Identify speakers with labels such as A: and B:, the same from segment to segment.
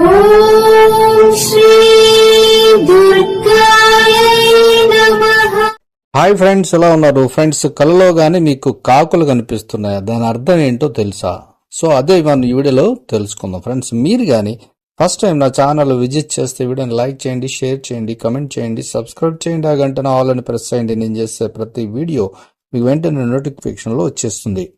A: Hi friends ఎలా ఉన్నారు? Friends కలలో గానీ మీకు కాకులు కనిపిస్తున్నాయా? దాని అర్థం ఏంటో తెలుసా? సో అదే మనం ఈ వీడియోలో తెలుసుకుందాం. ఫ్రెండ్స్ మీరు కానీ ఫస్ట్ టైం నా ఛానల్ విజిట్ చేస్తే వీడియోని లైక్ చేయండి షేర్ చేయండి కమెంట్ చేయండి సబ్స్క్రైబ్ చేయండి. ఆ గంట ఆల్ అని ప్రెస్ చేయండి. నేను చేసే ప్రతి వీడియో మీకు వెంటనే నోటిఫికేషన్లో వచ్చేస్తుంది.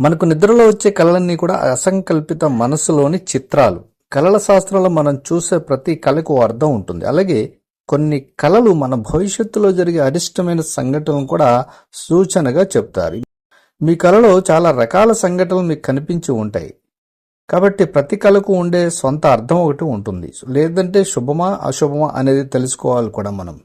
A: మనకు నిద్రలో వచ్చే కళలన్నీ కూడా అసంకల్పిత మనసులోని చిత్రాలు. కళల శాస్త్రంలో మనం చూసే ప్రతి కళకు అర్థం ఉంటుంది. అలాగే కొన్ని కళలు మన భవిష్యత్తులో జరిగే అరిష్టమైన సంఘటనలు కూడా సూచనగా చెప్తారు. మీ కళలో చాలా రకాల సంఘటనలు మీకు కనిపించి ఉంటాయి. కాబట్టి ప్రతి కళకు ఉండే సొంత అర్థం ఒకటి ఉంటుంది. లేదంటే శుభమా అశుభమా అనేది తెలుసుకోవాలి కూడా మనం.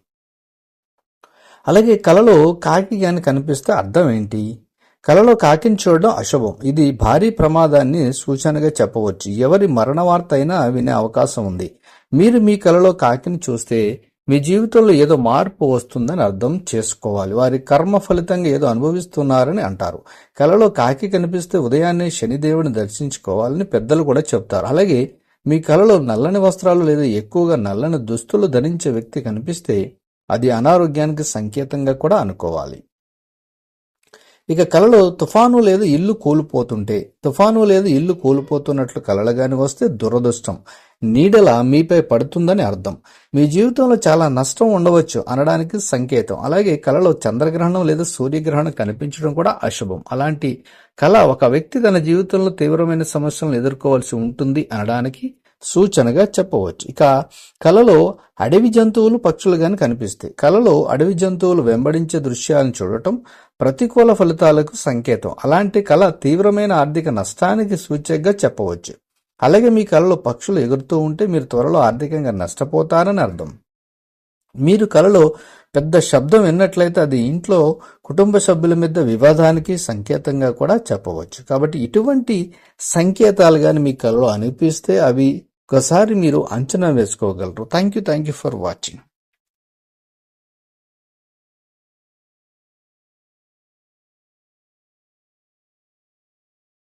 A: అలాగే కళలో కాకి కానీ కనిపిస్తే అర్థం ఏంటి? కలలో కాకిని చూడడం అశుభం. ఇది భారీ ప్రమాదాన్ని సూచనగా చెప్పవచ్చు. ఎవరి మరణ వార్త అయినా వినే అవకాశం ఉంది. మీరు మీ కలలో కాకిని చూస్తే మీ జీవితంలో ఏదో మార్పు వస్తుందని అర్థం చేసుకోవాలి. వారి కర్మ ఫలితంగా ఏదో అనుభవిస్తున్నారని అంటారు. కలలో కాకి కనిపిస్తే ఉదయాన్నే శనిదేవుని దర్శించుకోవాలని పెద్దలు కూడా చెప్తారు. అలాగే మీ కలలో నల్లని వస్త్రాలు లేదా ఎక్కువగా నల్లని దుస్తులు ధరించే వ్యక్తి కనిపిస్తే అది అనారోగ్యానికి సంకేతంగా కూడా అనుకోవాలి. ఇక కలలో తుఫాను లేదు ఇల్లు కూలిపోతుంటే. తుఫాను లేదు ఇల్లు కూలిపోతున్నట్లు కలలుగాని వస్తే దురదృష్టం. నీడల మీపై పడుతుందని అర్థం. మీ జీవితంలో చాలా నష్టం ఉండవచ్చు అనడానికి సంకేతం. అలాగే కలలో చంద్రగ్రహణం లేదా సూర్యగ్రహణం కనిపించడం కూడా అశుభం. అలాంటి కళ ఒక వ్యక్తి తన జీవితంలో తీవ్రమైన సమస్యలను ఎదుర్కోవాల్సి ఉంటుంది అనడానికి సూచనగా చెప్పవచ్చు. ఇక కలలో అడవి జంతువులు పక్షులు గాని కనిపిస్తాయి కలలో అడవి జంతువులు వెంబడించే దృశ్యాలను చూడటం ప్రతికూల ఫలితాలకు సంకేతం. అలాంటి కళ తీవ్రమైన ఆర్థిక నష్టానికి సూచకగా చెప్పవచ్చు. అలాగే మీ కళలో పక్షులు ఎగురుతూ ఉంటే మీరు త్వరలో ఆర్థికంగా నష్టపోతారని అర్థం. మీరు కళలో పెద్ద శబ్దం విన్నట్లయితే అది ఇంట్లో కుటుంబ సభ్యుల మీద వివాదానికి సంకేతంగా కూడా చెప్పవచ్చు. కాబట్టి ఇటువంటి సంకేతాలు కానీ మీ కళలో అనిపిస్తే అవి ఒకసారి మీరు అంచనా వేసుకోగలరు. Thank you thank you for watching